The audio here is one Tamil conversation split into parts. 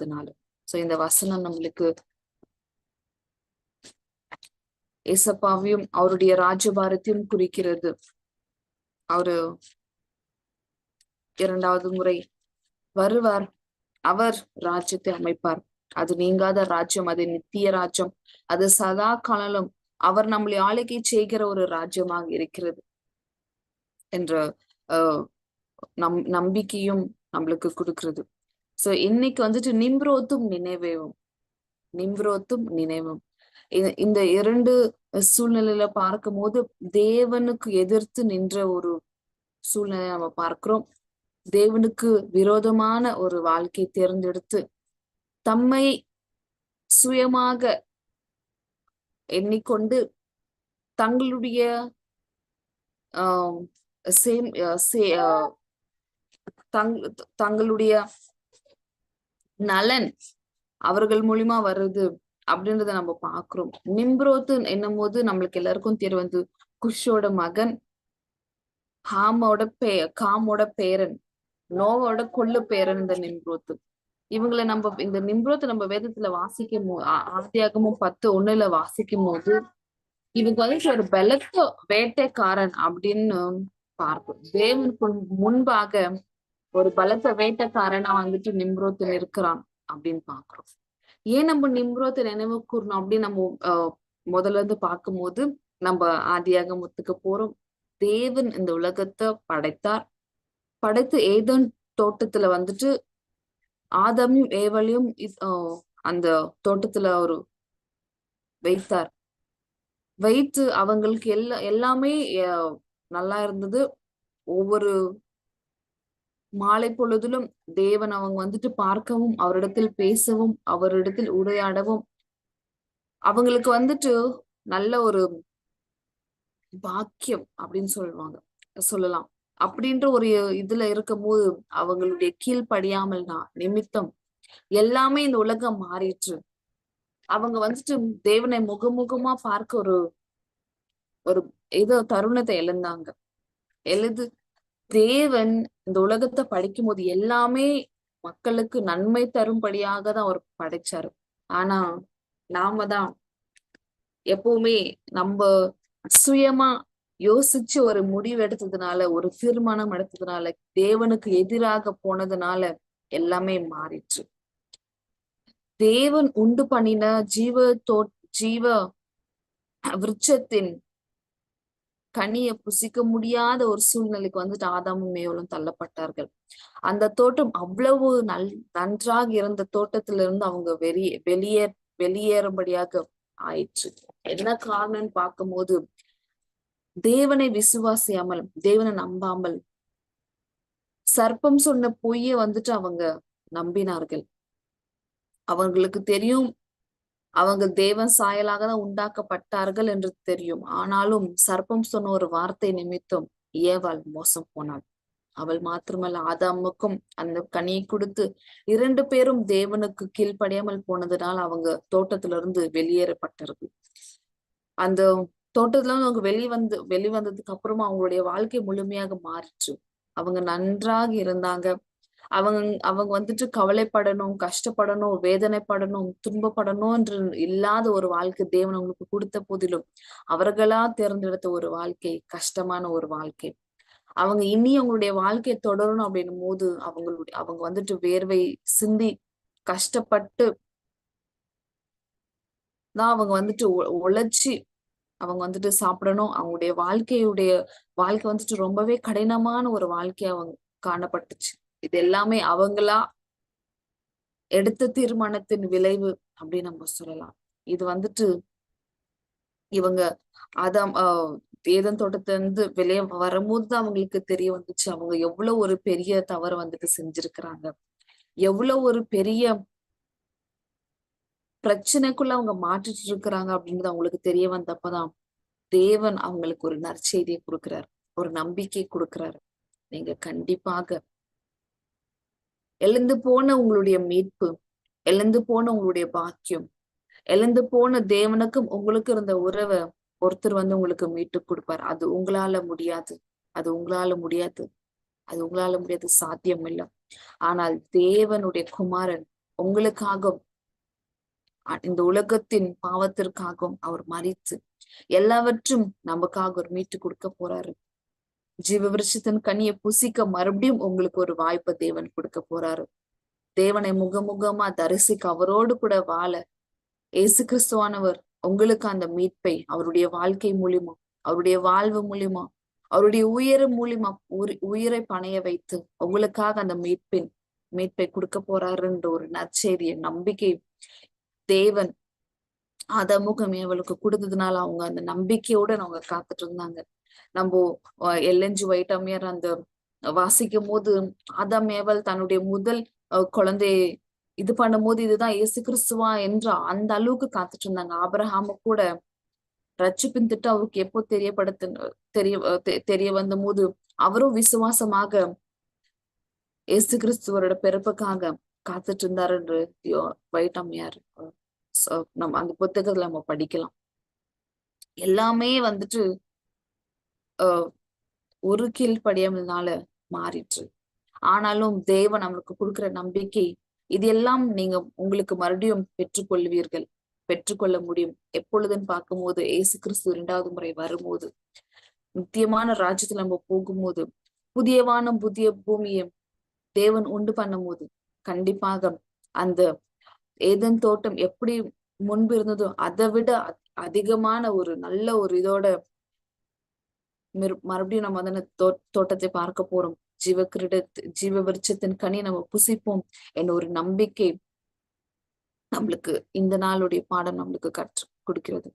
அதனால சோ இந்த வசனம் நம்மளுக்கு ஏசப்பாவையும் அவருடைய ராஜபாரத்தையும் குறிக்கிறது. அவரு இரண்டாவது முறை வருவார். அவர் ராஜ்யத்தை அமைப்பார். அது நீங்காத ராஜ்யம் அது நித்திய ராஜ்யம். அது சதா காலம் அவர் நம்மளை ஆளுகை செய்கிற ஒரு ராஜ்யமாக இருக்கிறது. என்ற நம் நம்பிக்கையும் நம்மளுக்கு கொடுக்கிறது. சோ இன்னைக்கு வந்துட்டு நிம்ரோத்தும் நினைவேவும். நிம்ரோத்தும் நினைவும். இந்த இரண்டு சூழ்நிலையில பார்க்கும் போது தேவனுக்கு எதிர்த்து நின்ற ஒரு சூழ்நிலை நம்ம பார்க்கிறோம். தேவனுக்கு விரோதமான ஒரு வாழ்க்கையை தேர்ந்தெடுத்து தம்மை சுயமாக எண்ணிக்கொண்டு தங்களுடைய ஆஹ் சேம் தங் தங்களுடைய நலன் அவர்கள் மூலியமா வருது அப்படின்றத நம்ம பாக்குறோம். நிம்ரோத்து என்னும் போது நம்மளுக்கு எல்லாருக்கும் தெரிய வந்து குஷோட மகன் ஹாமோட பே காமோட பேரன் நோவோட கொள்ளு பேரன் இந்த நிம்ரோத்து இவங்களை நம்ம இந்த நிம்ரோத்து நம்ம வேதத்துல வாசிக்கும் போது ஆதியாகமும் பத்து ஒண்ணுல வாசிக்கும் போது இவங்க வந்து ஒரு பலத்த வேட்டைக்காரன் அப்படின்னு பார்ப்போம். தேவனுக்கு முன்பாக ஒரு பலத்த வேட்டக்காரனா வந்துட்டு நிம்ரோத்து இருக்கிறான் அப்படின்னு பாக்குறோம் ஏன் நம்ம நிம்ரோத்தை நினைவு கூறணும் அப்படின்னு நம்ம முதல்ல இருந்து பார்க்கும்போது நம்ம ஆதியாக முத்துக்க போறோம். தேவன் இந்த உலகத்தை படைத்தார். படைத்து ஏதன் தோட்டத்துல வந்துட்டு ஆதமையும் ஏவலையும் அந்த தோட்டத்துல ஒரு வைத்தார். வைத்து அவங்களுக்கு எல்லா எல்லாமே நல்லா இருந்தது. ஒவ்வொரு மாலை பொழுதிலும் தேவன் அவங்க வந்துட்டு பார்க்கவும் அவரிடத்தில் பேசவும் அவரிடத்தில் உரையாடவும். அவங்களுக்கு வந்துட்டு நல்ல ஒரு பாக்கியம் அப்படின்னு சொல்லுவாங்க சொல்லலாம். அப்படின்ற ஒரு இதுல இருக்கும் போது அவங்களுடைய கீழ்ப்படியாமல் தான் நிமித்தம் எல்லாமே இந்த உலகம் மாறிட்டு அவங்க வந்துட்டு தேவனை முகமுகமா பார்க்க ஒரு ஒரு ஏதோ தருணத்தை எழுந்தாங்க. எழுது தேவன் இந்த உலகத்தை படைக்கும் போது எல்லாமே மக்களுக்கு நன்மை தரும்படியாக தான் அவர் படைச்சாரு. ஆனா நாம தான் எப்பவுமே நம்ம சுயமா யோசிச்சு ஒரு முடிவு எடுத்ததுனால ஒரு தீர்மானம் எடுத்ததுனால தேவனுக்கு எதிராக போனதுனால எல்லாமே மாறிற்று தேவன் உண்டு பண்ணின ஜீவ தோ ஜீவ விருட்சத்தின் கனியை புசிக்க முடியாத ஒரு சூழ்நிலைக்கு வந்துட்டு ஆதாமும் மேவலும் தள்ளப்பட்டார்கள். அந்த தோட்டம் அவ்வளவு நல் நன்றாக இருந்த தோட்டத்திலிருந்து அவங்க வெளியே வெளியே வெளியேறும்படியாக ஆயிற்று. என்ன காரணம்னு பார்க்கும்போது தேவனை விசுவாசியாமல் தேவனை நம்பாமல் சர்ப்பம் சொன்ன பொய்ய வந்துட்டு அவங்க நம்பினார்கள். அவங்களுக்கு தெரியும் அவங்க தேவன் சாயலாக தான் உண்டாக்கப்பட்டார்கள் என்று தெரியும். ஆனாலும் சர்ப்பம் சொன்ன ஒரு வார்த்தை நிமித்தம் ஏவாள் மோசம் போனாள். அவள் மாத்திரமல்ல ஆதாமுக்கும் அந்த கனியை கொடுத்து இரண்டு பேரும் தேவனுக்கு கீழ்ப்படியாமல் போனதுனால் அவங்க தோட்டத்துல இருந்து வெளியேறப்பட்டார்கள் அந்த தோட்டத்துல இருந்து அவங்க வெளி வந்து வெளிவந்ததுக்கு அப்புறமா அவங்களுடைய வாழ்க்கை முழுமையாக மாறிச்சு அவங்க நன்றாக இருந்தாங்க. அவங்க அவங்க வந்துட்டு கவலைப்படணும் கஷ்டப்படணும் வேதனைப்படணும் துன்பப்படணும் என்று இல்லாத ஒரு வாழ்க்கை தேவன் அவங்களுக்கு கொடுத்த போதிலும் அவர்களா தேர்ந்தெடுத்த ஒரு வாழ்க்கை கஷ்டமான ஒரு வாழ்க்கை. அவங்க இனி அவங்களுடைய வாழ்க்கையை தொடரணும் அப்படின்னும் போது அவங்களுடைய அவங்க வந்துட்டு வேர்வை சிந்தி கஷ்டப்பட்டு தான் அவங்க வந்துட்டு உழைச்சி அவங்க வந்துட்டு சாப்பிடணும். அவங்களுடைய வாழ்க்கையுடைய வாழ்க்கை வந்துட்டு ரொம்பவே கடினமான ஒரு வாழ்க்கையா அவங்க காணப்பட்டுச்சு. இது எல்லாமே அவங்களா எடுத்த தீர்மானத்தின் விளைவு அப்படின்னு நம்ம சொல்லலாம். இது வந்துட்டு இவங்க அதான் ஏதன் தோட்டத்துல இருந்து வெளியே வரும்போது அவங்களுக்கு தெரிய வந்துச்சு. அவங்க எவ்வளவு ஒரு பெரிய தவறு வந்துட்டு செஞ்சிருக்கிறாங்க. எவ்வளவு ஒரு பெரிய பிரச்சனைக்குள்ள அவங்க மாற்றிட்டு இருக்கிறாங்க அப்படின்றது அவங்களுக்கு தெரிய வந்தப்பதான் தேவன் அவங்களுக்கு ஒரு நற்செய்தியை கொடுக்கிறார். ஒரு நம்பிக்கை கொடுக்கிறாரு. நீங்க கண்டிப்பாக எழுந்து போன உங்களுடைய மீட்பு எழுந்து போன உங்களுடைய பாக்கியம் எழுந்து போன தேவனுக்கும் உங்களுக்கு இருந்த உறவை ஒருத்தர் வந்து உங்களுக்கு மீட்டு கொடுப்பார். அது உங்களால முடியாது. அது உங்களால முடியாது. அது உங்களால முடியாது. சாத்தியம் இல்லை. ஆனால் தேவனுடைய குமாரன் உங்களுக்காகவும் இந்த உலகத்தின் பாவத்திற்காகவும் அவர் மறித்து எல்லாவற்றும் நமக்காக ஒரு மீட்டு கொடுக்க போறாரு. ஜீவ விருட்சத்தின் கனியை புசிக்க மறுபடியும் உங்களுக்கு ஒரு வாய்ப்பை தேவன் கொடுக்க போறாரு. தேவனை முகமுகமா தரிசிக்க அவரோடு கூட வாழ இயேசு கிறிஸ்துவானவர் உங்களுக்கு அந்த மீட்பை அவருடைய வாழ்க்கை மூலியமா அவருடைய வாழ்வு மூலியமா அவருடைய உயிர் மூலியமா உயிரை பணைய வைத்து உங்களுக்காக அந்த மீட்பின் மீட்பை கொடுக்க போறாருன்ற ஒரு நற்செய்தியை நம்பிக்கை தேவன் அதமுகம் அவளுக்கு கொடுத்ததுனால அவங்க அந்த நம்பிக்கையோட அவங்க காத்துட்டு இருந்தாங்க. நம்ம எல்என்ஜி வைட்டமியர் அந்த வாசிக்கும் போது ஆதாம் மேவல் தன்னுடைய முதல் குழந்தை இது பண்ணும்போது இதுதான் இயேசு கிறிஸ்துவா என்று அந்த அளவுக்கு காத்துட்டு இருந்தாங்க. ஆபரஹாம கூட ரட்சிப்பின் திட்டம் அவருக்கு எப்போ தெரியப்படுத்த தெரிய தெரிய வந்த போது அவரும் விசுவாசமாக இயேசு கிறிஸ்துவரோட பிறப்புக்காக காத்துட்டு இருந்தாரு என்று நம்ம அந்த புத்தகத்துல நம்ம படிக்கலாம். எல்லாமே வந்துட்டு ஒரு கீழ்ப்படியாமல்னால மாறிற்று. ஆனாலும் தேவன் நம்மளுக்கு கொடுக்கிற நம்பிக்கை இது எல்லாம் நீங்க உங்களுக்கு மறுபடியும் பெற்றுக்கொள்வீர்கள். பெற்றுக்கொள்ள முடியும். எப்பொழுதுன்னு பார்க்கும்போது ஏசு கிறிஸ்து இரண்டாவது முறை வரும்போது நித்தியமான ராஜ்யத்துல நம்ம போகும்போது புதிய வானம் புதிய பூமியை தேவன் உண்டு பண்ணும் போது கண்டிப்பாக அந்த ஏதன் தோட்டம் எப்படி முன்பு இருந்ததோ அதை விட அ- அதிகமான ஒரு நல்ல ஒரு இதோட மிரு- மறுபடியும் நம்ம வந்து தோ தோட்டத்தை பார்க்க போறோம். ஜீவ கிரீட ஜீவ விருட்சத்தின் கனி நம்ம புசிப்போம் என்ற ஒரு நம்பிக்கை நம்மளுக்கு இந்த நாளுடைய பாடம் நம்மளுக்கு கற்று கொடுக்கிறது.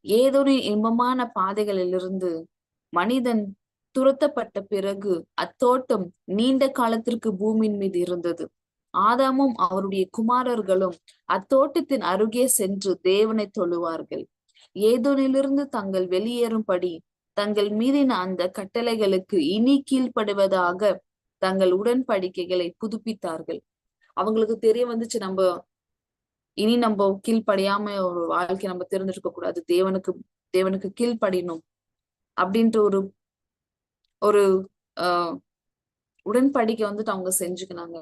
ஏதொரு இன்பமான பாதைகளிலிருந்து மனிதன் துரத்தப்பட்ட பிறகு அத்தோட்டம் நீண்ட காலத்திற்கு பூமியின் மீது இருந்தது. ஆதாமும் அவருடைய குமாரர்களும் அத்தோட்டத்தின் அருகே சென்று தேவனை தொழுவார்கள். ஏதோனிலிருந்து தங்கள் வெளியேறும்படி தங்கள் மீதின அந்த கட்டளைகளுக்கு இனி கீழ்ப்படுவதாக தங்கள் உடன்படிக்கைகளை புதுப்பித்தார்கள். அவங்களுக்கு தெரிய வந்துச்சு நம்ம இனி நம்ம கீழ்ப்படியாம ஒரு வாழ்க்கை நம்ம தெரிஞ்சிருக்க கூடாது. தேவனுக்கு தேவனுக்கு கீழ்ப்படியணும் அப்படின்ற ஒரு ஒரு ஆஹ் உடன்படிக்கை வந்துட்டு அவங்க செஞ்சுக்கினாங்க.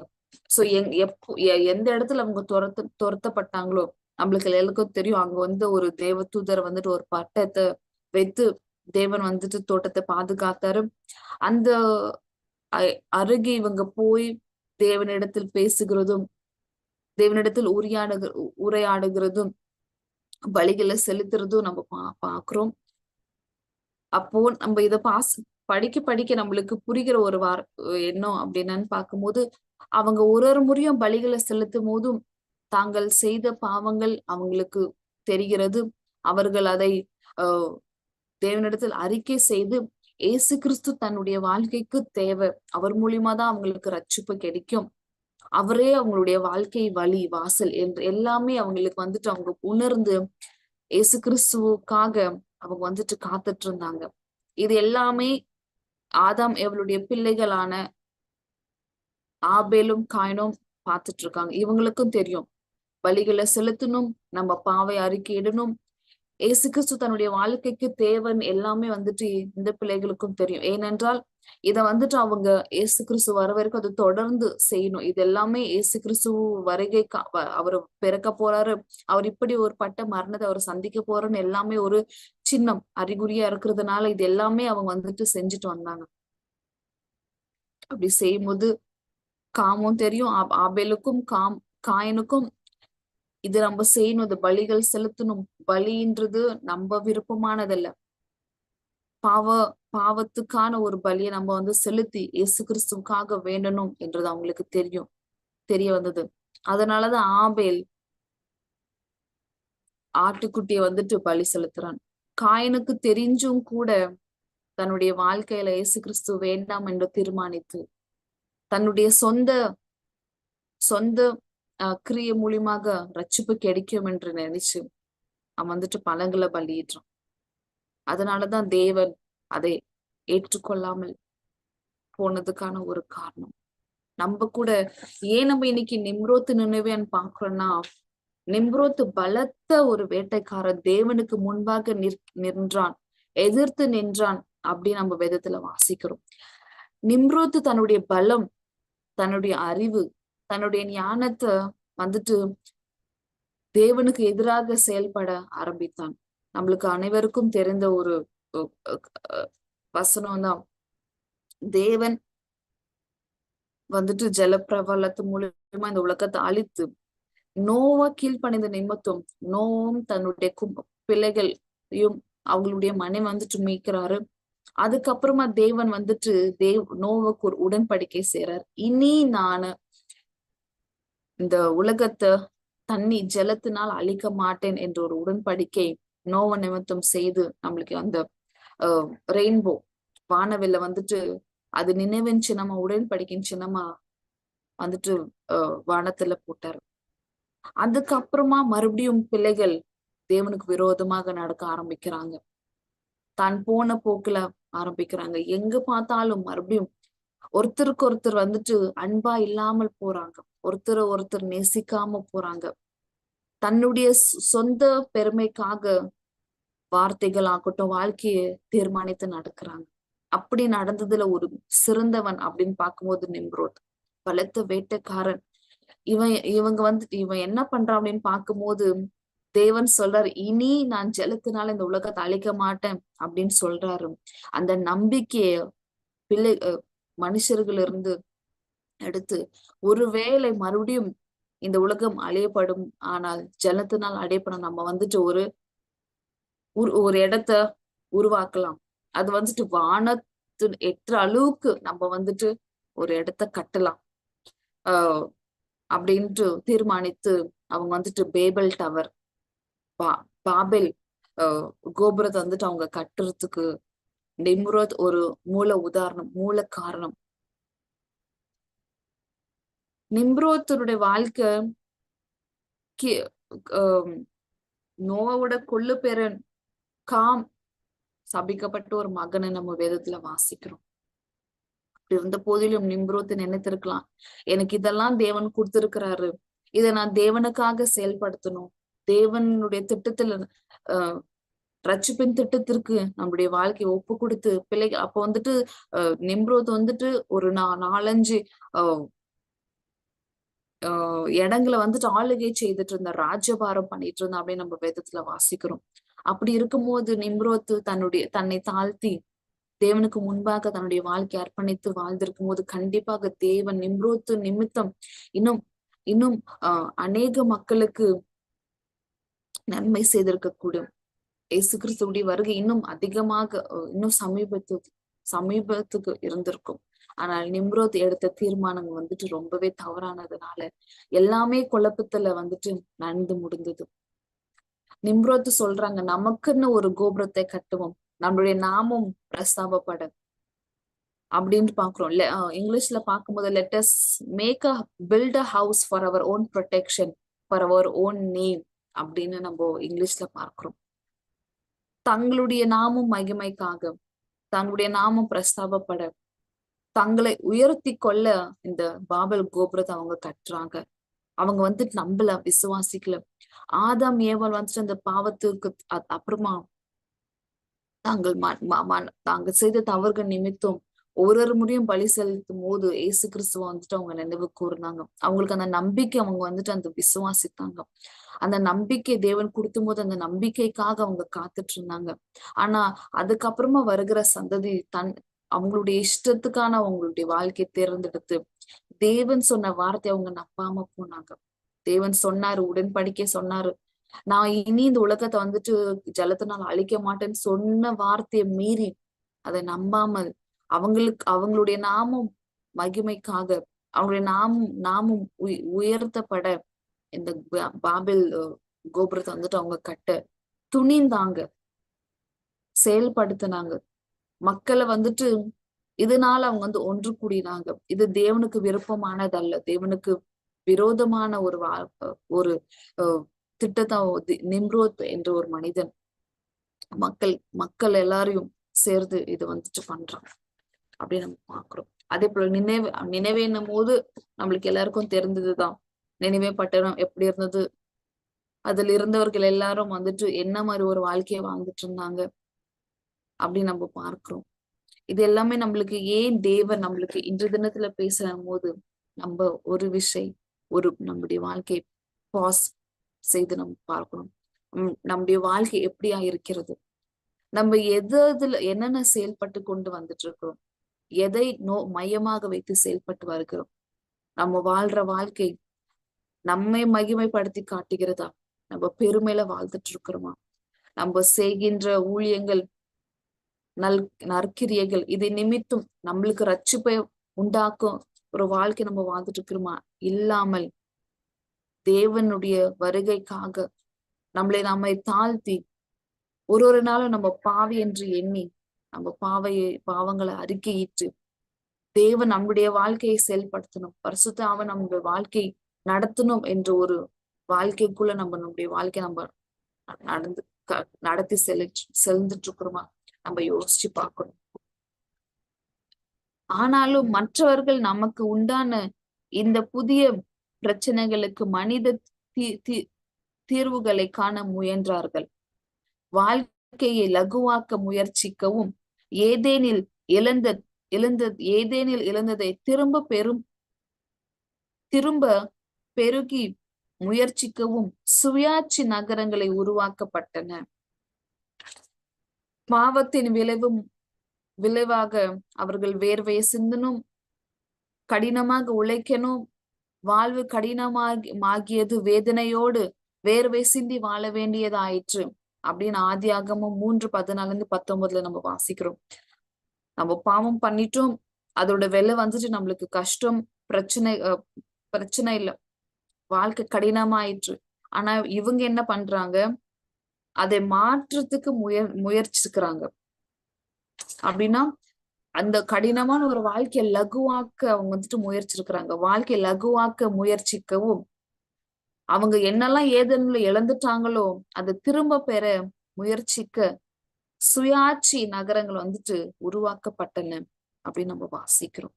சோ எங் எப்போ எந்த இடத்துல அவங்க துரத்து துரத்தப்பட்டாங்களோ நம்மளுக்கு எல்லாருக்கும் தெரியும். அங்க வந்து ஒரு தேவ தூதர் வந்துட்டு ஒரு பட்டத்தை வைத்து தேவன் வந்துட்டு தோட்டத்தை பாதுகாத்தாரு. அந்த அ- அருகே இவங்க போய் தேவனிடத்தில் பேசுகிறதும் தேவனிடத்தில் உரையாடுக உரையாடுகிறதும் பலிகளை செலுத்துறதும் நம்ம பா பாக்குறோம். அப்போ நம்ம இத பாஸ் படிக்க படிக்க நம்மளுக்கு புரிகிற ஒரு வார் எண்ணம் அப்படின்னு பார்க்கும்போது அவங்க ஒரு ஒரு முறையும் பலிகளை செலுத்தும் போதும் தாங்கள் செய்த பாவங்கள் அவங்களுக்கு தெரிகிறது. அவர்கள் அதை ஆஹ் தேவனிடத்தில் அறிக்கை செய்து இயேசு கிறிஸ்து தன்னுடைய வாழ்க்கைக்கு தேவை. அவர் மூலியமா தான் அவங்களுக்கு ரட்சிப்பு கிடைக்கும். அவரே அவங்களுடைய வாழ்க்கை வழி வாசல் என்று எல்லாமே அவங்களுக்கு வந்துட்டு அவங்க உணர்ந்து ஏசு கிறிஸ்துவுக்காக அவங்க வந்துட்டு காத்துட்டு இருந்தாங்க. இது எல்லாமே ஆதாம் எவளுடைய பிள்ளைகளான ஆபேலும் காயினும் பார்த்துட்டு இருக்காங்க இவங்களுக்கும் தெரியும். பலிகளை செலுத்தணும் நம்ம பாவை அறிக்கையிடணும் ஏசு கிறிஸ்து தன்னுடைய வாழ்க்கைக்கு தேவன் எல்லாமே வந்துட்டு இந்த பிள்ளைகளுக்கும் தெரியும். ஏனென்றால் இத வந்துட்டு அவங்க ஏசு கிறிஸ்து வர வரைக்கும் அது தொடர்ந்து செய்யணும். இது எல்லாமே ஏசு கிறிஸ்து வருகை அவர் பிறக்க போறாரு. அவர் இப்படி ஒரு பட்ட மரணத்தை அவர் சந்திக்க போறன்னு எல்லாமே ஒரு சின்னம் அறிகுறியா இருக்கிறதுனால இது எல்லாமே அவங்க வந்துட்டு செஞ்சுட்டு வந்தாங்க. அப்படி செய்யும்போது காமும் தெரியும். ஆ- ஆபேலுக்கும் காம் காயனுக்கும் இது நம்ம செய்யணும். இது பலிகள் செலுத்தணும். பலின்றது நம்ம விருப்பமானதல்ல. பாவ பாவத்துக்கான ஒரு பலியை நம்ம வந்து செலுத்தி இயேசு கிறிஸ்துக்காக வேண்டணும் என்றது அவங்களுக்கு தெரியும். தெரிய வந்தது. அதனாலதான் ஆபேல் ஆட்டுக்குட்டியை வந்துட்டு பலி செலுத்துறான். காயனுக்கு தெரிஞ்சும் கூட தன்னுடைய வாழ்க்கையில இயேசு கிறிஸ்து வேண்டாம் என்று தீர்மானித்து தன்னுடைய சொந்த சொந்த அஹ், கிரிய மூலியமாக ரட்சிப்பு கிடைக்கும் என்று நினைச்சு அவன் வந்துட்டு பழங்களை பலியிடுறான். அதனாலதான் தேவன் அதை ஏற்றுக்கொள்ளாமல் போனதுக்கான ஒரு காரணம். நம்ம கூட ஏன் நம்ம இன்னைக்கு நிம்ரோத்து நினைவேன்னு பாக்குறோம்னா நிம்ரோத்து பலத்த ஒரு வேட்டைக்காரன் தேவனுக்கு முன்பாக நிற் நின்றான் எதிர்த்து நின்றான் அப்படின்னு நம்ம வேதத்துல வாசிக்கிறோம். நிம்ரோத்து தன்னுடைய பலம் தன்னுடைய அறிவு தன்னுடைய ஞானத்தை வந்துட்டு தேவனுக்கு எதிராக செயல்பட ஆரம்பித்தான். நம்மளுக்கு அனைவருக்கும் தெரிந்த ஒரு வசனம் தான் தேவன் வந்துட்டு ஜலப்பிரபலத்து மூலியமா இந்த உலகத்தை அழித்து நோவா கீழ்ப்பணிந்த நிமித்தம் நோவும் தன்னுடைய பிள்ளைகளையும் அவங்களுடைய மனை வந்துட்டு மீட்கிறாரு. அதுக்கப்புறமா தேவன் வந்துட்டு தேவ் நோவுக்கு ஒரு உடன்படிக்கை செய்யறார் இனி நானு இந்த உலகத்தை தண்ணி ஜலத்தினால் அழிக்க மாட்டேன் என்ற ஒரு உடன்படிக்கை நோவ நிமித்தம் செய்து நம்மளுக்கு அந்த ரெயின்போ வானவில்ல வந்துட்டு அது நினைவின் சின்னமா உடன்படிக்கின் சின்னமா வந்துட்டு வானத்துல போட்டாரு. அதுக்கப்புறமா மறுபடியும் பிள்ளைகள் தேவனுக்கு விரோதமாக நடக்க ஆரம்பிக்கிறாங்க. தான் போன போக்குல ஆரம்பிக்கிறாங்க. எங்க பார்த்தாலும் மறுபடியும் ஒருத்தருக்கு ஒருத்தர் வந்துட்டு அன்பா இல்லாமல் போறாங்க. ஒருத்தரை ஒருத்தர் நேசிக்காம போறாங்க. தன்னுடைய சொந்த பெருமைக்காக வார்த்தைகள் ஆகட்டும் வாழ்க்கையை தீர்மானித்து நடக்கிறாங்க. அப்படி நடந்ததுல ஒரு சிறந்தவன் அப்படின்னு பார்க்கும்போது நிம்ரோத். பலத்த வேட்டைக்காரன். இவன் இவங்க வந்து இவன் என்ன பண்றான் அப்படின்னு பார்க்கும்போது தேவன் சொல்றாரு இனி நான் ஜலத்தினால இந்த உலகத்தை அழிக்க மாட்டேன் அப்படின்னு சொல்றாரு. அந்த நம்பிக்கைய பிள்ளை மனுஷர்கள் இருந்து எடுத்து ஒருவேளை மறுபடியும் இந்த உலகம் அழியப்படும் ஆனால் ஜலத்தினால் அடையப்படும் நம்ம வந்துட்டு ஒரு ஒரு இடத்த உருவாக்கலாம். அது வந்துட்டு வானத்து எட்டுற அளவுக்கு நம்ம வந்துட்டு ஒரு இடத்த கட்டலாம். ஆஹ் அப்படின்ட்டு தீர்மானித்து அவங்க வந்துட்டு பேபல் டவர் பா பாபெல் கோபுரத்தை வந்துட்டு அவங்க கட்டுறதுக்கு நிம்ரோத் ஒரு மூல உதாரணம் மூல காரணம். நிம்ரோத்தருடைய வாழ்க்கை நோவோட கொள்ளு பேரன் காம் சபிக்கப்பட்ட ஒரு மகனை நம்ம வேதத்துல வாசிக்கிறோம். இருந்த போதிலும் நிம்ரோத்து நினைத்திருக்கலாம். எனக்கு இதெல்லாம் தேவன் கொடுத்திருக்கிறாரு. இதை நான் தேவனுக்காக செயல்படுத்தணும். தேவனுடைய திட்டத்துல அஹ் ரட்சிப்பின் திட்டத்திற்கு நம்முடைய வாழ்க்கையை ஒப்பு கொடுத்து பிள்ளைகள் அப்ப வந்துட்டு அஹ் நிம்ரோத் வந்துட்டு ஒரு நா நாலஞ்சு அஹ் இடங்களை வந்துட்டு ஆளுகை செய்துட்டு இருந்த ராஜபாரம் பண்ணிட்டு இருந்தா அப்படின்னு நம்ம வேதத்துல வாசிக்கிறோம். அப்படி இருக்கும்போது நிம்ரோத்து தன்னுடைய தன்னை தாழ்த்தி தேவனுக்கு முன்பாக தன்னுடைய வாழ்க்கை அர்ப்பணித்து வாழ்ந்திருக்கும் போது கண்டிப்பாக தேவன் நிம்ரோத்து நிமித்தம் இன்னும் இன்னும் ஆஹ் அநேக மக்களுக்கு நன்மை செய்திருக்க கூடும் இயேசு கிறிஸ்துடைய வருகை இன்னும் அதிகமாக இன்னும் சமீபத்து சமீபத்துக்கு இருந்திருக்கும். ஆனால் நிம்ரோத் எடுத்த தீர்மானம் வந்துட்டு ரொம்பவே தவறானதுனால எல்லாமே குழப்பத்துல வந்துட்டு நடந்து முடிந்தது. நிம்ரோத் சொல்றாங்க நமக்குன்னு ஒரு கோபுரத்தை கட்டுவோம். நம்மளுடைய நாமும் பிரஸ்தாபப்பட அப்படின்னு பாக்குறோம் இங்கிலீஷ்ல பார்க்கும்போது let's make a build a house for our own protection for our own name அப்படின்னு நம்ம இங்கிலீஷ்ல பார்க்கிறோம். தங்களுடைய நாமும் மகிமைக்காக தங்களுடைய நாமும் பிரஸ்தாபப்பட தங்களை உயர்த்தி கொள்ள இந்த பாபல் கோபுரத்தை அவங்க கட்டுறாங்க. அவங்க வந்துட்டு நம்பல விசுவாசிக்கல. ஆதாம் ஏவல் வந்துட்டு அந்த பாவத்திற்கு அப்புறமா தாங்கள் தாங்கள் செய்த தவறுகள் நிமித்தம் ஒரு ஒரு முறையும் பலி செலுத்தும் போது ஏசு கிறிஸ்துவ வந்துட்டு அவங்க நினைவு கூறினாங்க அவங்களுக்கு அந்த நம்பிக்கை அவங்க வந்துட்டு அந்த விசுவாசித்தாங்க. அந்த நம்பிக்கை தேவன் கொடுத்தும் போது அந்த நம்பிக்கைக்காக அவங்க காத்துட்டு இருந்தாங்க ஆனா அதுக்கப்புறமா வருகிற சந்ததி தன் அவங்களுடைய இஷ்டத்துக்கான அவங்களுடைய வாழ்க்கையை தேர்ந்தெடுத்து தேவன் சொன்ன வார்த்தை அவங்க நம்பாம போனாங்க. தேவன் சொன்னாரு உடன்படிக்கை சொன்னாரு. நான் இனி இந்த உலகத்தை வந்துட்டு ஜலத்தினால் அழிக்க மாட்டேன்னு சொன்ன வார்த்தையை மீறி அதை நம்பாமல் அவங்களுக்கு அவங்களுடைய நாமும் மகிமைக்காக அவங்களுடைய நாமும் நாமும் உயர்த்தப்பட இந்த பாபில் கோபுரத்தை வந்துட்டு அவங்க கட்ட துணிந்தாங்க. செயல்படுத்தினாங்க. மக்களை வந்துட்டு இதனால அவங்க வந்து ஒன்று கூடினாங்க. இது தேவனுக்கு விருப்பமானதல்ல. தேவனுக்கு விரோதமான ஒரு வா ஒரு திட்டத்தை நிம்ரோத் என்ற ஒரு மனிதன். மக்கள் மக்கள் எல்லாரையும் சேர்ந்து இது வந்துட்டு பண்றான் அப்படின்னு நம்ம பாக்குறோம் அதே போல நினைவு நினைவேன்னும் போது நம்மளுக்கு எல்லாருக்கும் தெரிந்ததுதான். நினைவே பட்டணம் எப்படி இருந்தது? அதுல இருந்தவர்கள் எல்லாரும் வந்துட்டு என்ன மாதிரி ஒரு வாழ்க்கையை வாழ்ந்துட்டு இருந்தாங்க? அப்படின்னு நம்ம பார்க்கிறோம். இது எல்லாமே நம்மளுக்கு ஏன் தேவன் நம்மளுக்கு இன்று தினத்துல பேசுற போது நம்ம ஒரு விஷயம் ஒரு நம்முடைய வாழ்க்கையை பாஸ் செய்து நம்ம பார்க்கணும். உம் நம்முடைய வாழ்க்கை எப்படியா இருக்கிறது? நம்ம எது எதுல என்னென்ன செயல்பட்டு கொண்டு வந்துட்டு இருக்கிறோம்? எதை நோ மையமாக வைத்து செயல்பட்டு வருகிறோம்? நம்ம வாழ்ற வாழ்க்கை நம்மை மகிமைப்படுத்தி காட்டுகிறதா? நம்ம பெருமையில வாழ்ந்துட்டு இருக்கிறோமா? நம்ம செய்கின்ற ஊழியங்கள் நல் நற்கிரியைகள் இதை நிமித்தும் நம்மளுக்கு ரட்சிப்பை உண்டாக்கும் ஒரு வாழ்க்கை நம்ம வாழ்ந்துட்டு இருக்கிறோமா? இல்லாமல் தேவனுடைய வருகைக்காக நம்மளை நம்மை தாழ்த்தி ஒரு ஒரு நாளும் நம்ம பாவி என்று எண்ணி நம்ம பாவையை பாவங்களை அறிக்கையிட்டு தேவன் நம்முடைய வாழ்க்கையை செயல்படுத்தணும். பரிசுத்த அவன் நம்முடைய வாழ்க்கை நடத்தணும் என்ற ஒரு வாழ்க்கைக்குள்ள நம்ம நம்முடைய வாழ்க்கை நம்ம நடந்து நடத்தி செல் செல்ந்துட்டு இருக்கிறோமா நம்ம யோசிச்சு பார்க்கணும். ஆனாலும் மற்றவர்கள் நமக்கு உண்டான இந்த புதிய பிரச்சனைகளுக்கு மனித தீ தீர்வுகளை காண முயன்றார்கள். வாழ்க்கையை லகுவாக்க முயற்சிக்கவும் ஏதேனில் இழந்த இழந்த ஏதேனில் இழந்ததை திரும்ப பெரும் திரும்ப பெருகி முயற்சிக்கவும் சுயாட்சி நகரங்களை உருவாக்கப்பட்டன. பாவத்தின் விளைவும் விளைவாக அவர்கள் வேர்வையை சிந்தனும் கடினமாக உழைக்கணும் வாழ்வு கடினமாகியது வேதனையோடு வேர்வை சிந்தி வாழ வேண்டியதாயிற்று. அப்படின்னு ஆதியாகமும் மூன்று பதினாலுல இருந்து பத்தொன்பதுல நம்ம வாசிக்கிறோம். நம்ம பாவம் பண்ணிட்டோம். அதோட வெலை வந்துட்டு நம்மளுக்கு கஷ்டம் பிரச்சனை பிரச்சனை இல்லை. வாழ்க்கை கடினமாயிற்று ஆனா இவங்க என்ன பண்றாங்க? அதை மாற்றத்துக்கு முயற் முயற்சிக்கிறாங்க அப்படின்னா அந்த கடினமான ஒரு வாழ்க்கையை லகுவாக்க அவங்க வந்துட்டு முயற்சிருக்கிறாங்க வாழ்க்கையை லகுவாக்க முயற்சிக்கவும் அவங்க என்னெல்லாம் ஏதேனும் இழந்துட்டாங்களோ அதை திரும்ப பெற முயற்சிக்க சுயாட்சி நகரங்கள் வந்துட்டு உருவாக்கப்பட்டன அப்படின்னு நம்ம வாசிக்கிறோம்.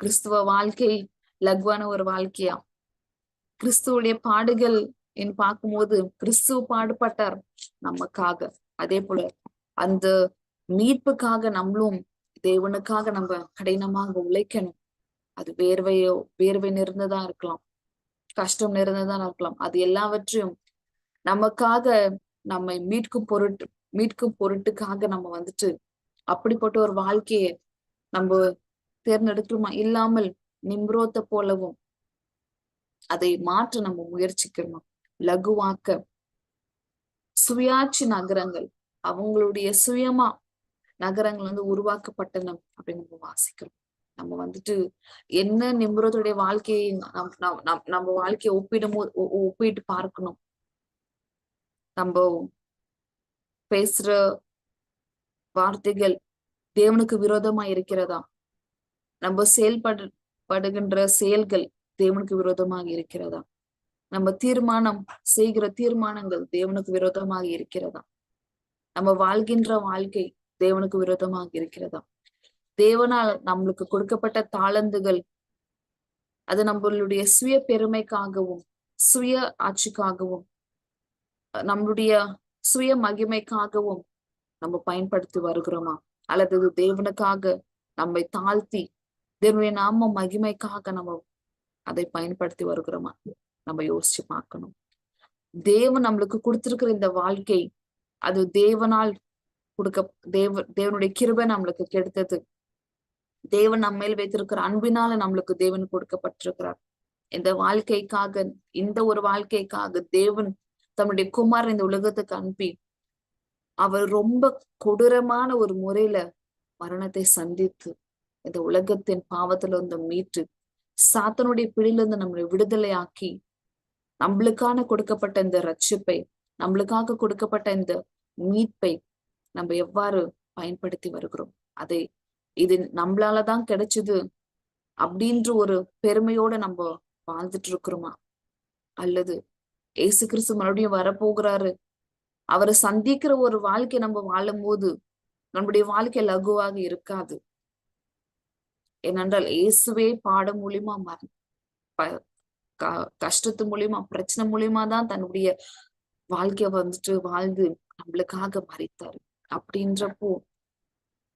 கிறிஸ்துவ வாழ்க்கை லகுவான ஒரு வாழ்க்கையா? கிறிஸ்துவடைய பாடுகள் என்று பார்க்கும்போது கிறிஸ்துவ பாடுபட்டார் நமக்காக. அதே போல அந்த மீட்புக்காக நம்மளும் தேவனுக்காக நம்ம கடினமாக உழைக்கணும். அது வேர்வையோ வேர்வை நிறந்ததா இருக்கலாம். கஷ்டம் நிறைந்ததா இருக்கலாம். அது எல்லாவற்றையும் நமக்காக நம்மை மீட்கும் பொருட்டு மீட்கும் பொருட்டுக்காக நம்ம வந்துட்டு அப்படிப்பட்ட ஒரு வாழ்க்கையை நம்ம தேர்ந்தெடுக்கணுமா இல்லாமல் நிம்ரோத்த போலவும் அதை மாற்ற நம்ம முயற்சிக்கணும் லகுவாக்க சுயாட்சி நகரங்கள் அவங்களுடைய சுயமா நகரங்கள் வந்து உருவாக்கப்பட்டன அப்படின்னு நம்ம வாசிக்கிறோம். நம்ம வந்துட்டு என்ன நிம்ரத்துடைய வாழ்க்கையை நம்ம வாழ்க்கையை ஒப்பிடும் ஒப்பிட்டு பார்க்கணும். நம்ம பேசுற வார்த்தைகள் தேவனுக்கு விரோதமா இருக்கிறதா? நம்ம செயல்படு படுகின்ற செயல்கள் தேவனுக்கு விரோதமாக இருக்கிறதா? நம்ம தீர்மானம் செய்கிற தீர்மானங்கள் தேவனுக்கு விரோதமாக இருக்கிறதா? நம்ம வாழ்கின்ற வாழ்க்கை தேவனுக்கு விரோதமாக இருக்கிறதா? தேவனால் நம்மளுக்கு கொடுக்கப்பட்ட தாளந்துகள். அது நம்மளுடைய சுய பெருமைக்காகவும் சுய ஆட்சிக்காகவும் நம்மளுடைய சுய மகிமைக்காகவும் நம்ம பயன்படுத்தி வருகிறோமா? அல்லது தேவனுக்காக நம்மை தாழ்த்தி தேவனுடைய நாம மகிமைக்காக நம்ம அதை பயன்படுத்தி வருகிறோமா? நம்ம யோசிச்சு பார்க்கணும். தேவன் நம்மளுக்கு கொடுத்திருக்கிற இந்த வாழ்க்கை அது தேவனால் கொடுக்க தேவ தேவனுடைய கிருபை நம்மளுக்கு கெடுத்தது. தேவன் நம்ம மேல் வைத்திருக்கிற அன்பினால நம்மளுக்கு தேவன் கொடுக்கப்பட்டிருக்கிறார். இந்த வாழ்க்கைக்காக இந்த ஒரு வாழ்க்கைக்காக தேவன் தன்னுடைய குமார் இந்த உலகத்துக்கு அனுப்பி அவர் ரொம்ப கொடூரமான ஒரு முறையில மரணத்தை சந்தித்து இந்த உலகத்தின் பாவத்துல இருந்து மீட்டு சாத்தனுடைய பிடியிலிருந்து நம்மளை விடுதலை ஆக்கி நம்மளுக்கான கொடுக்கப்பட்ட இந்த ரட்சிப்பை நம்மளுக்காக கொடுக்கப்பட்ட இந்த மீட்பை நம்ம எவ்வாறு பயன்படுத்தி வருகிறோம்? அதை இது நம்மளாலதான் கிடைச்சது அப்படின்ற ஒரு பெருமையோட நம்ம வாழ்ந்துட்டு இருக்கிறோமா? அல்லது ஏசு கிறிஸ்து மறுபடியும் வரப்போகிறாரு. அவரை சந்திக்கிற ஒரு வாழ்க்கை நம்ம வாழும் போது நம்முடைய வாழ்க்கை லகுவாக இருக்காது. ஏனென்றால் இயேசுவே பாடம் மூலியமா கஷ்டத்து மூலியமா பிரச்சனை மூலியமா தான் தன்னுடைய வாழ்க்கைய வந்துட்டு வாழ்ந்து நம்மளுக்காக மறைத்தாரு அப்படின்றப்போ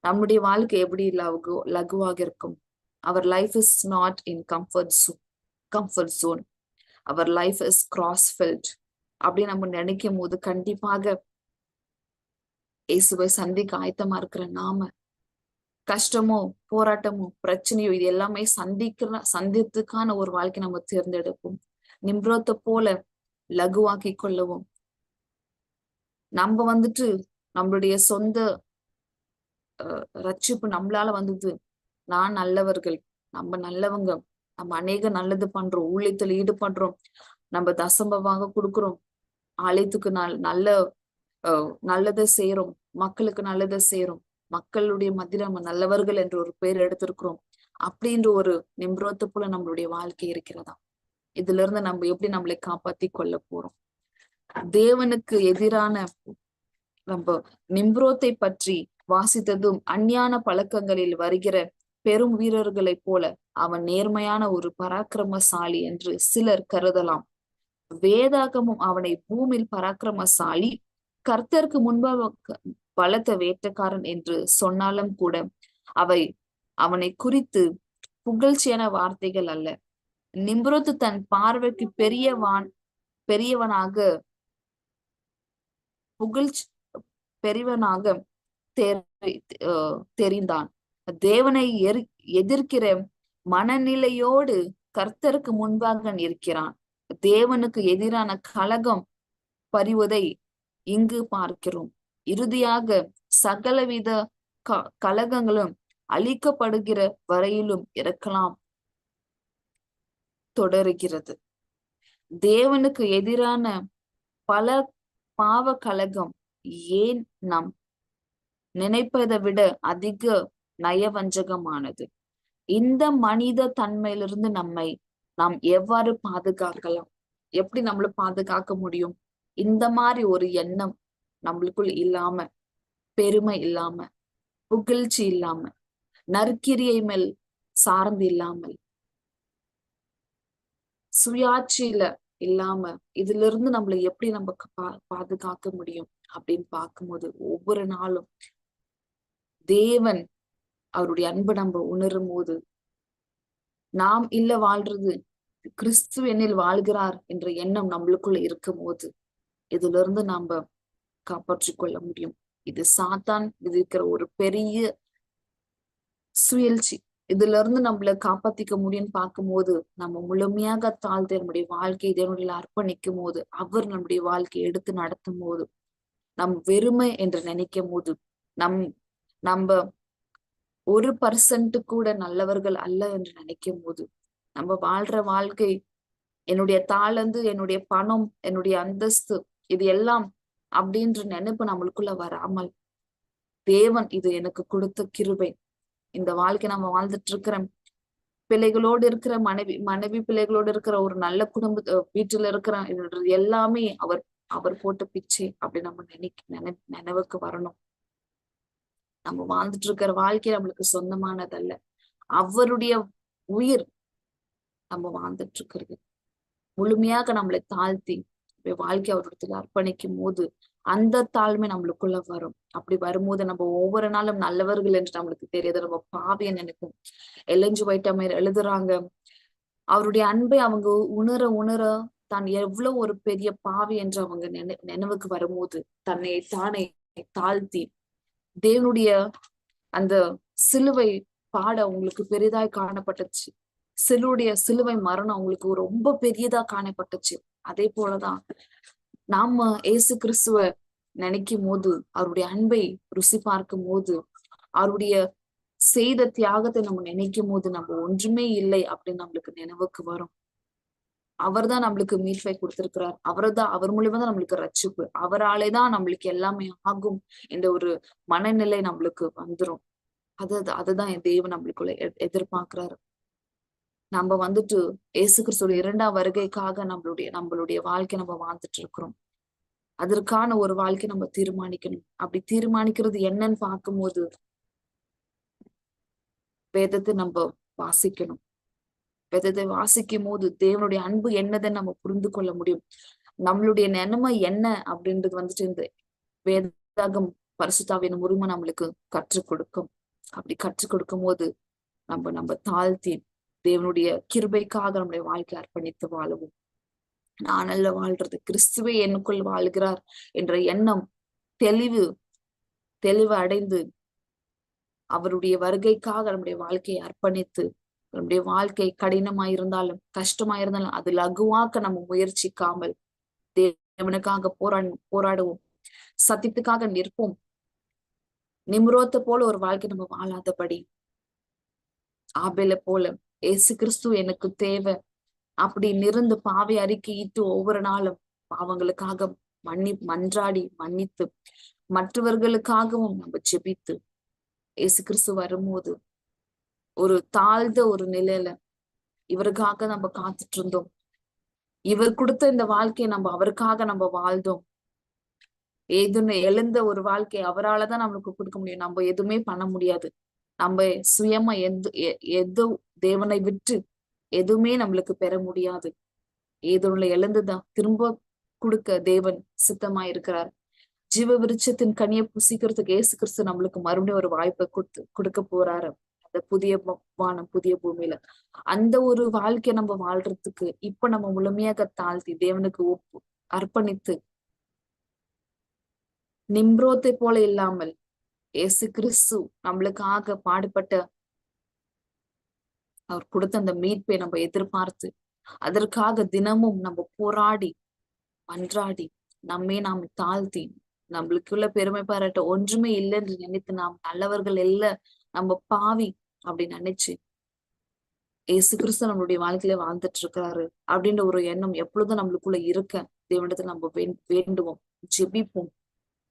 நம்முடைய வாழ்க்கை எப்படி லகு லகுவாக இருக்கும்? Our life is not in comfort சூ comfort zone our life is grass filled அப்படி நம்ம நினைக்கும் போது கண்டிப்பாக இயேசுவை சந்திக்க ஆயத்தமா இருக்கிற நாம கஷ்டமோ போராட்டமோ பிரச்சனையோ இது எல்லாமே சந்திக்கிற சந்தித்துக்கான ஒரு வாழ்க்கை நம்ம தேர்ந்தெடுப்போம். நிம்ரோத்தை போல லகுவாக்கி கொள்ளவும். நம்ம வந்துட்டு நம்மளுடைய சொந்த ரட்சிப்பு நம்மளால வந்தது. நான் நல்லவர்கள். நம்ம நல்லவங்க. நம்ம அநேக நல்லது பண்றோம். ஊழியத்துல ஈடுபடுறோம். நம்ம தசம்பவாக கொடுக்குறோம். ஆலயத்துக்கு நல் நல்ல நல்லதை செய்யறோம் மக்களுக்கு நல்லதை செய்யறோம் மக்களுடைய மத்தியில் நம்ம நல்லவர்கள் என்ற ஒரு பேர் எடுத்திருக்கிறோம். அப்படின்ற ஒரு நிம்ரோத்து போல நம்மளுடைய வாழ்க்கை இருக்கிறதா? இதுல இருந்து நம்ம எப்படி நம்மளை காப்பாத்தி கொள்ள போறோம்? தேவனுக்கு எதிரான நம்ம நிம்ரோத்தை பற்றி வாசித்ததும் அஞ்ஞான பழக்கங்களில் வருகிற பெரும் வீரர்களைப் போல அவன் நேர்மையான ஒரு பராக்கிரமசாலி என்று சிலர் கருதலாம். வேதாகமும் அவனை பூமியில் பராக்கிரமசாலி கர்த்தருக்கு முன்பாக பலத்த வேட்டக்காரன் என்று சொன்னாலும் கூட அவை அவனை குறித்து புகழ்ச்சியான வார்த்தைகள் அல்ல. நிம்ரோத்து தன் பார்வைக்கு பெரியவான் பெரியவனாக புகழ்ச்சி பெரியவனாக தெரிந்தான். தேவனை எதிர்க்கிற மனநிலையோடு கர்த்தருக்கு முன்பாக நிற்கிறான். தேவனுக்கு எதிரான கலகம் பறிவதை இங்கு பார்க்கிறோம். இறுதியாக சகலவித க கலகங்களும் அழிக்கப்படுகிற வரையிலும் இருக்கலாம். தொடருகிறது. தேவனுக்கு எதிரான பல பாவ கலகம் ஏன் நம் நினைப்பதை விட அதிக நயவஞ்சகமானது. இந்த மனித தன்மையிலிருந்து நம்மை நாம் எவ்வாறு பாதுகாக்கலாம்? எப்படி நம்மள பாதுகாக்க முடியும்? இந்த மாதிரி ஒரு எண்ணம் நம்மளுக்குள் இல்லாம பெருமை இல்லாம புகழ்ச்சி இல்லாம நற்கிரியை மேல் சார்ந்து இல்லாமல் சுயாட்சியில இல்லாம இதுல இருந்து நம்மளை எப்படி நம்ம பாதுகாக்க முடியும் அப்படின்னு பார்க்கும்போது ஒவ்வொரு நாளும் தேவன் அவருடைய அன்பு நம்ம உணரும் போது நாம் இல்ல வாழ்றது கிறிஸ்து என்னில் வாழ்கிறார் என்ற எண்ணம் நம்மளுக்குள்ள இருக்கும் போது இதுல இருந்து நாம காப்பாற்றி கொள்ள முடியும். இது சாத்தான் விதிக்கிற ஒரு பெரிய சுயல்ச்சி. இதுல இருந்து நம்மள காப்பாத்திக்க முடியும்னு பார்க்கும்போது நம்ம முழுமையாக தாழ்த்து நம்முடைய வாழ்க்கையை இதனுடைய அர்ப்பணிக்கும் போது அவர் நம்முடைய வாழ்க்கையை எடுத்து நடத்தும் போது நம் வெறுமை என்று நினைக்கும் போது நம் நம்ம ஒரு பர்சன்ட் கூட நல்லவர்கள் அல்ல என்று நினைக்கும் போது நம்ம வாழ்ற வாழ்க்கை என்னுடைய தாளந்து என்னுடைய பணம் என்னுடைய அந்தஸ்து இது எல்லாம் அப்படின்ற நினைப்பு நம்மளுக்குள்ள வராமல் தேவன் இது எனக்கு கொடுத்த கிருபை. இந்த வாழ்க்கை நம்ம வாழ்ந்துட்டு இருக்கிற பிள்ளைகளோடு இருக்கிற மனைவி மனைவி பிள்ளைகளோடு இருக்கிற ஒரு நல்ல குடும்ப வீட்டுல இருக்கிற எல்லாமே அவர் அவர் போட்ட பிச்சை அப்படி நம்ம நினைக்க நினை நினைவுக்கு வரணும். நம்ம வாழ்ந்துட்டு இருக்கிற வாழ்க்கை நம்மளுக்கு சொந்தமானதல்ல. அவருடைய உயிர் நம்ம வாழ்ந்துட்டு இருக்கிறது முழுமையாக நம்மளை தாழ்த்தி வாழ்க்கை அவரிடத்துல அர்ப்பணிக்கும் போது அந்த தாழ்மை நம்மளுக்குள்ள வரும். அப்படி வரும்போது நம்ம ஒவ்வொரு நாளும் நல்லவர்கள் என்று நம்மளுக்கு தெரியாது. நம்ம பாவியன் நினைக்கும் எலஞ்சு வைட்டமர் எழுதுறாங்க. அவருடைய அன்பை அவங்க உணர உணர தான் எவ்வளவு ஒரு பெரிய பாவி என்று அவங்க நினை நினைவுக்கு வரும்போது தன்னை தானே தாழ்த்தி தேவனுடைய அந்த சிலுவை பாட அவங்களுக்கு பெரிதாய் காணப்பட்டுச்சு. சிலுடைய சிலுவை மரணம் அவங்களுக்கு ரொம்ப பெரியதா காணப்பட்டுச்சு. அதே போலதான் நாம ஏசு கிறிஸ்துவ நினைக்கும் போது அவருடைய அன்பை ருசி பார்க்கும் போது அவருடைய செய்த தியாகத்தை நம்ம நினைக்கும் போது நம்ம ஒன்றுமே இல்லை அப்படின்னு நம்மளுக்கு நினைவுக்கு வரும். அவர் தான் நம்மளுக்கு மீட்பை கொடுத்திருக்கிறார். அவர் தான் அவர் மூலியமா தான் நம்மளுக்கு ரட்சிப்பு. அவராலே தான் நம்மளுக்கு எல்லாமே ஆகும் என்ற ஒரு மனநிலை நம்மளுக்கு வந்துரும். அது அதுதான் என் தேவன் நம்மளுக்குள்ள எதிர்பார்க்கிறாரு. நம்ம வந்துட்டு இயேசு கிறிஸ்துவோட இரண்டாம் வருகைக்காக நம்மளுடைய நம்மளுடைய வாழ்க்கை நம்ம வாழ்ந்துட்டு இருக்கிறோம். அதற்கான ஒரு வாழ்க்கை நம்ம தீர்மானிக்கணும். அப்படி தீர்மானிக்கிறது என்னன்னு பார்க்கும்போது வேதத்தை நம்ம வாசிக்கணும். வேதத்தை வாசிக்கும் போது தேவனுடைய அன்பு என்னதுன்னு நம்ம புரிந்து கொள்ள முடியும். நம்மளுடைய நிலைமை என்ன அப்படின்றது வந்துட்டு இந்த வேதாகம் பரிசுத்தாவின் உரிமை நம்மளுக்கு கற்றுக் கொடுக்கும். அப்படி கற்றுக் கொடுக்கும் போது நம்ம நம்ம தாழ்த்தி தேவனுடைய கிருபைக்காக நம்முடைய வாழ்க்கை அர்ப்பணித்து வாழவும். நான் அல்ல வாழ்றது கிறிஸ்துவே எனக்குள் வாழ்கிறார் என்ற எண்ணம் தெளிவு தெளிவு அடைந்து அவருடைய வருகைக்காக நம்முடைய வாழ்க்கையை அர்ப்பணித்து நம்முடைய வாழ்க்கை கடினமா இருந்தாலும் கஷ்டமா இருந்தாலும் அது லகுவாக்க நம்ம முயற்சிக்காமல் தேவனுக்காக போரா போராடுவோம். சத்தியத்துக்காக நிற்போம். நிம்ரோத்த போல ஒரு வாழ்க்கை நம்ம வாழாதபடி. ஆபேல போல ஏசு கிறிஸ்து எனக்கு தேவை. அப்படி நிறந்து பாவை அறிக்கையிட்டு ஒவ்வொரு நாளும் பாவங்களுக்காக மன்னி மன்றாடி மன்னித்து மற்றவர்களுக்காகவும் நம்ம ஜெபித்து ஏசு கிறிஸ்து வரும்போது ஒரு தாழ்ந்த ஒரு நிலையில இவருக்காக நம்ம காத்துட்டு இருந்தோம் இவர் கொடுத்த இந்த வாழ்க்கையை நம்ம அவருக்காக நம்ம வாழ்ந்தோம். ஏதுன்னு எழுந்த ஒரு வாழ்க்கை அவராலதான் நம்மளுக்கு கொடுக்க முடியும். நம்ம எதுவுமே பண்ண முடியாது. நம்ம சுயமா எந்த எது தேவனை விட்டு எதுவுமே நம்மளுக்கு பெற முடியாது. ஏதோல எழுந்துதான் திரும்ப கொடுக்க தேவன் சித்தமா இருக்கிறார் ஜீவ விருட்சத்தின் கனியை புசிக்கிறதுக்கு ஏசு கிறிஸ்து நம்மளுக்கு மறுபடியும் ஒரு வாய்ப்பை கொடுத்து கொடுக்க போறாரு. அந்த புதிய வானம் புதிய பூமியில. அந்த ஒரு வாழ்க்கையை நம்ம வாழ்றதுக்கு இப்ப நம்ம முழுமையாக தாழ்த்தி தேவனுக்கு ஒப்பு அர்ப்பணித்து நிம்ரோத்தை போல இல்லாமல் ஏசு கிறிஸ்து நம்மளுக்காக பாடுபட்ட அவர் கொடுத்த அந்த மீட்பை நம்ம எதிர்பார்த்து அதற்காக தினமும் நம்ம போராடி அன்றாடி நம்மை நாம் தாழ்த்தி நம்மளுக்குள்ள பெருமை பாராட்ட ஒன்றுமே இல்லைன்னு நினைத்து நாம் நல்லவர்கள் இல்ல நம்ம பாவி அப்படின்னு நினைச்சு ஏசு கிறிஸ்து நம்மளுடைய வாழ்க்கையில வாழ்ந்துட்டு இருக்கிறாரு அப்படின்ற ஒரு எண்ணம் எப்பொழுதும் நம்மளுக்குள்ள இருக்க தேவனிடத்துல நம்ம வேண்டுவோம் ஜெபிப்போம்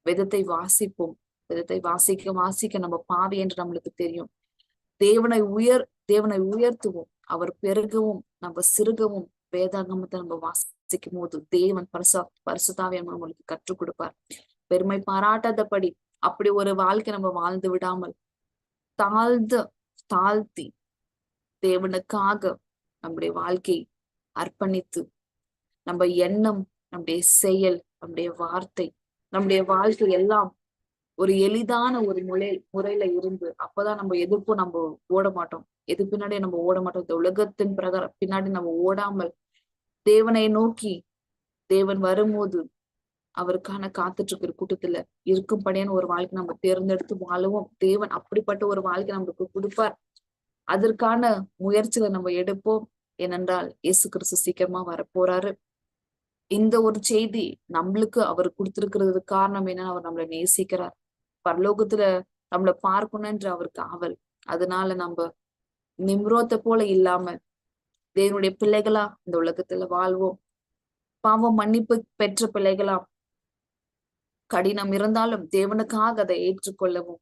விதத்தை வாசிப்போம் விதத்தை வாசிக்க வாசிக்க நம்ம பாவி என்று நம்மளுக்கு தெரியும். தேவனை உயர் தேவனை உயர்த்துவோம் அவர் பெருகவும் நம்ம சிறுகவும் வேதாகமத்தை நம்ம வாசிக்கும் போது தேவன் பரிசா பரிசுதாவே நம்மளுக்கு கற்றுக் கொடுப்பார். பெருமை பாராட்டாதபடி அப்படி ஒரு வாழ்க்கை நம்ம வாழ்ந்து விடாமல் தாழ்ந்த தாழ்த்தி தேவனுக்காக நம்முடைய வாழ்க்கை அர்ப்பணித்து நம்ம எண்ணம் நம்முடைய செயல் நம்முடைய வார்த்தை நம்முடைய வாழ்க்கை எல்லாம் ஒரு எளிதான ஒரு முறை முறையில இருந்து அப்பதான் நம்ம எதிர்ப்பும் நம்ம ஓட மாட்டோம். எது பின்னாடி நம்ம ஓட மாட்டோம்? இந்த உலகத்தின் பிரகாரம் பின்னாடி நம்ம ஓடாமல் தேவனை நோக்கி தேவன் வரும்போது அவருக்கான காத்துட்டு இருக்கிற கூட்டத்துல இருக்கும்படியான ஒரு வாழ்க்கை நம்ம தேர்ந்தெடுத்து வாழவும். தேவன் அப்படிப்பட்ட ஒரு வாழ்க்கை நம்மளுக்கு கொடுப்பார். அதற்கான முயற்சிகளை நம்ம எடுப்போம். ஏனென்றால் இயேசு கிறிஸ்து சீக்கிரமா வரப்போறாரு. இந்த ஒரு செய்தி நம்மளுக்கு அவர் கொடுத்திருக்கிறது காரணம் என்னன்னு அவர் நம்மளை நேசிக்கிறார். பரலோகத்துல நம்மள பார்க்கணும்ன்ற அவருக்கு ஆவல். அதனால நம்ம நிம்ரோத்தை போல இல்லாம தேவனுடைய பிள்ளைகளா இந்த உலகத்துல வாழ்வோம். பாவம் மன்னிப்பு பெற்ற பிள்ளைகளா கடினம் இருந்தாலும் தேவனுக்காக அதை ஏற்றுக்கொள்ளவும்.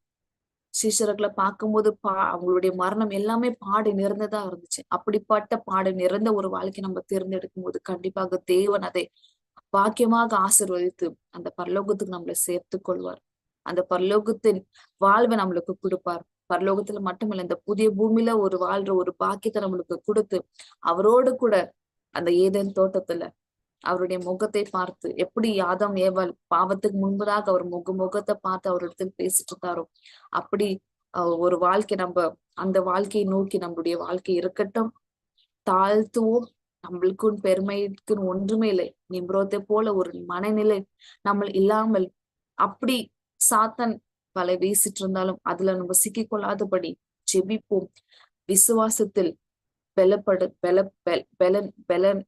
சீஷர்களை பார்க்கும்போது பா அவங்களுடைய மரணம் எல்லாமே பாடு நிறைந்ததா இருந்துச்சு. அப்படிப்பட்ட பாடு நிறைந்த ஒரு வாழ்க்கை நம்ம தேர்ந்தெடுக்கும் போது கண்டிப்பாக தேவன் அதை பாக்கியமாக ஆசிர்வதித்து அந்த பரலோகத்துக்கு நம்மளை சேர்த்து கொள்வார். அந்த பரலோகத்தின் வாழ்வை நம்மளுக்கு கொடுப்பார். பரலோகத்துல மட்டுமில்ல இந்த புதிய பூமியில ஒரு வாழ்ற ஒரு பாக்கியத்தை நம்மளுக்கு கொடுத்து அவரோடு கூட அந்த ஏதேன் தோட்டத்துல அவருடைய முகத்தை பார்த்து எப்படி யாதம் ஏவல் பாவத்துக்கு முன்பதாக அவர் முக முகத்தை பார்த்து அவரிடத்தில் பேசிட்டு இருந்தாரோ அப்படி ஒரு வாழ்க்கை நம்ம அந்த வாழ்க்கையை நோக்கி நம்மளுடைய வாழ்க்கை இருக்கட்டும். தாழ்த்துவோம். நம்மளுக்கும் பெருமைக்குன்னு ஒன்றுமே இல்லை. நிம்ரோத்தை போல ஒரு மனநிலை நம்ம இல்லாமல் அப்படி சாத்தன் பல வீசிட்டு இருந்தாலும் அதுல நம்ம சிக்கிக்கொள்ளாதபடி ஜெபிப்போம். விசுவாசத்தில் பலப்படு பல பலன் பலன்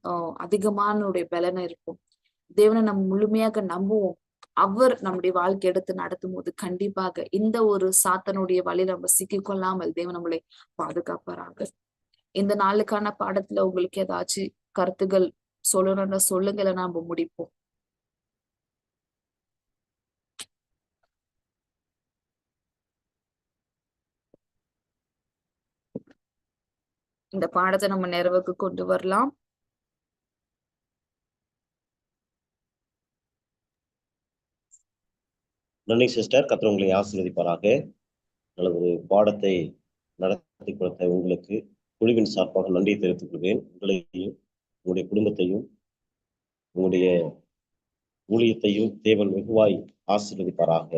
அதிகமானுடைய பலனை இருக்கும். தேவனை நம்ம முழுமையாக நம்புவோம். அவர் நம்முடைய வாழ்க்கை எடுத்து நடத்தும் போது கண்டிப்பாக இந்த ஒரு சாத்தனுடைய வழியில நம்ம சிக்கிக்கொள்ளாமல் தேவன் நம்மளை பாதுகாப்பாராங்க இந்த நாளுக்கான பாடத்துல உங்களுக்கு ஏதாச்சும் கருத்துகள் சொல்லணும்னா சொல்லுங்களை நாம முடிப்போம். இந்த பாடத்தை நம்ம நிறைவுக்கு கொண்டு வரலாம். நன்றி சிஸ்டர் கத்திர உங்களை ஆசீர்வதிப்பாராக. நல்லது பாடத்தை நடத்தி கொடுத்த உங்களுக்கு குழுவின் சார்பாக நன்றியை தெரிவித்துக் கொள்வேன். உங்களையும் உங்களுடைய குடும்பத்தையும் உங்களுடைய ஊழியத்தையும் தேவன் வெகுவாய் ஆசீர்வதிப்பாராக.